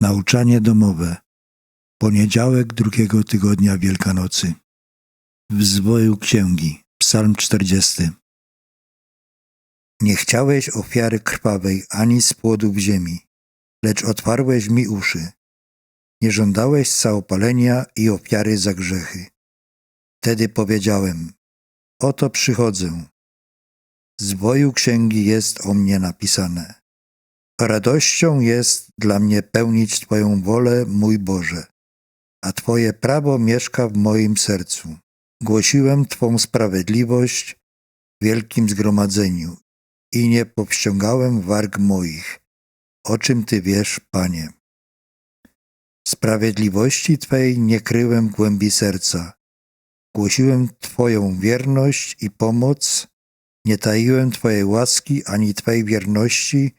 Nauczanie domowe. Poniedziałek drugiego tygodnia Wielkanocy. W zwoju księgi. Psalm 40. Nie chciałeś ofiary krwawej ani z płodów ziemi, lecz otwarłeś mi uszy. Nie żądałeś całopalenia i ofiary za grzechy. Wtedy powiedziałem, oto przychodzę. W zwoju księgi jest o mnie napisane. Radością jest dla mnie pełnić Twoją wolę, mój Boże, a Twoje prawo mieszka w moim sercu. Głosiłem Twą sprawiedliwość w wielkim zgromadzeniu i nie powściągałem warg moich. O czym Ty wiesz, Panie? Sprawiedliwości Twej nie kryłem głębi serca. Głosiłem Twoją wierność i pomoc, nie taiłem Twojej łaski ani Twej wierności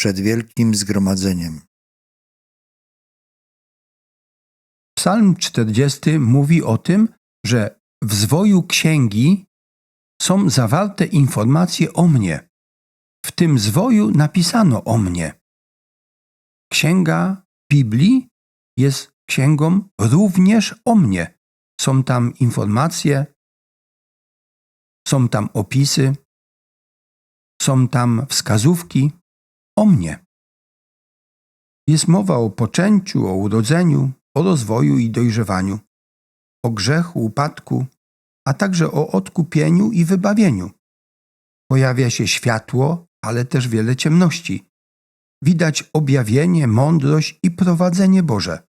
przed wielkim zgromadzeniem. Psalm 40 mówi o tym, że w zwoju księgi są zawarte informacje o mnie. W tym zwoju napisano o mnie. Księga Biblii jest księgą również o mnie. Są tam informacje, są tam opisy, są tam wskazówki o mnie. Jest mowa o poczęciu, o urodzeniu, o rozwoju i dojrzewaniu, o grzechu, upadku, a także o odkupieniu i wybawieniu. Pojawia się światło, ale też wiele ciemności. Widać objawienie, mądrość i prowadzenie Boże.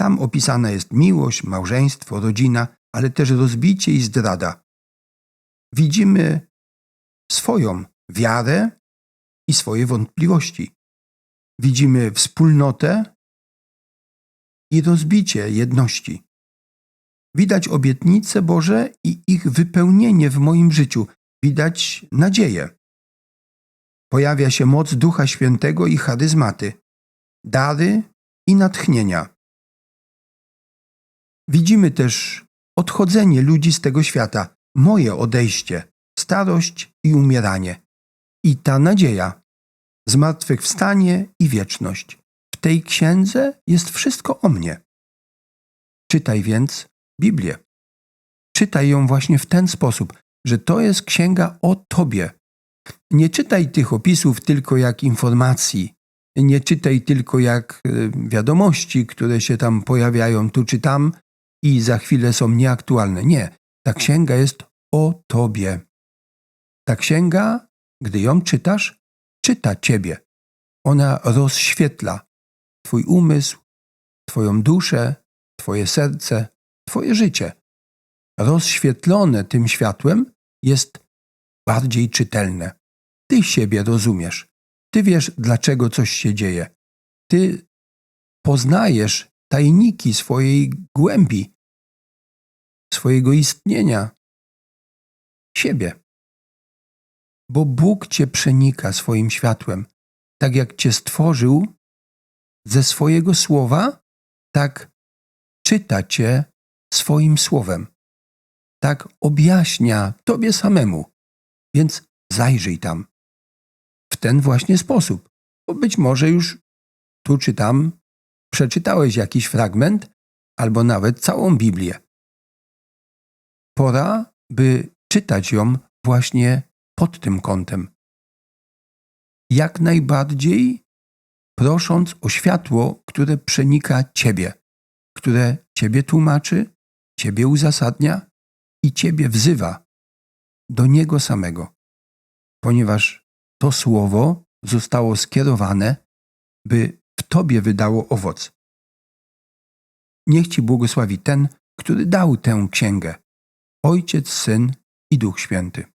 Tam opisana jest miłość, małżeństwo, rodzina, ale też rozbicie i zdrada. Widzimy swoją wiarę i swoje wątpliwości. Widzimy wspólnotę i rozbicie jedności. Widać obietnice Boże i ich wypełnienie w moim życiu. Widać nadzieję. Pojawia się moc Ducha Świętego i charyzmaty, dary i natchnienia. Widzimy też odchodzenie ludzi z tego świata, moje odejście, starość i umieranie. I ta nadzieja, zmartwychwstanie i wieczność. W tej księdze jest wszystko o mnie. Czytaj więc Biblię. Czytaj ją właśnie w ten sposób, że to jest księga o Tobie. Nie czytaj tych opisów tylko jak informacji, nie czytaj tylko jak y, wiadomości, które się tam pojawiają tu czy tam i za chwilę są nieaktualne. Nie, ta księga jest o Tobie. Ta księga, gdy ją czytasz, czyta Ciebie. Ona rozświetla Twój umysł, Twoją duszę, Twoje serce, Twoje życie. Rozświetlone tym światłem jest bardziej czytelne. Ty siebie rozumiesz. Ty wiesz, dlaczego coś się dzieje. Ty poznajesz tajniki swojej głębi, swojego istnienia, siebie. Bo Bóg cię przenika swoim światłem. Tak jak cię stworzył ze swojego słowa, tak czyta cię swoim słowem. Tak objaśnia tobie samemu. Więc zajrzyj tam. W ten właśnie sposób. Bo być może już tu czy tam przeczytałeś jakiś fragment, albo nawet całą Biblię. Pora, by czytać ją właśnie pod tym kątem. Jak najbardziej prosząc o światło, które przenika Ciebie, które Ciebie tłumaczy, Ciebie uzasadnia i Ciebie wzywa do Niego samego, ponieważ to słowo zostało skierowane, by w Tobie wydało owoc. Niech Ci błogosławi ten, który dał tę księgę, Ojciec, Syn i Duch Święty.